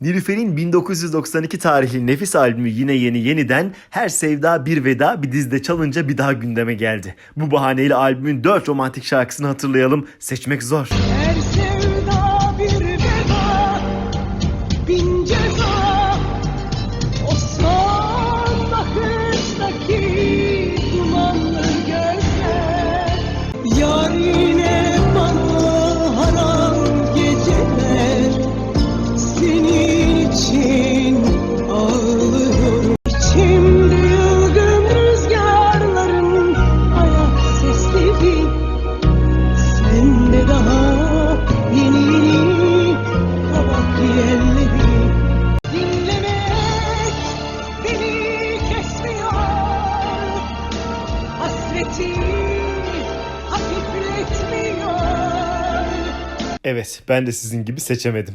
Nilüfer'in 1992 tarihli Nefis albümü Yine Yeni Yeniden her sevda bir veda bir dizde çalınca bir daha gündeme geldi. Bu bahaneyle albümün 4 romantik şarkısını hatırlayalım. Seçmek zor. Her sevda bir veda, bin ceza. Evet ben de sizin gibi seçemedim.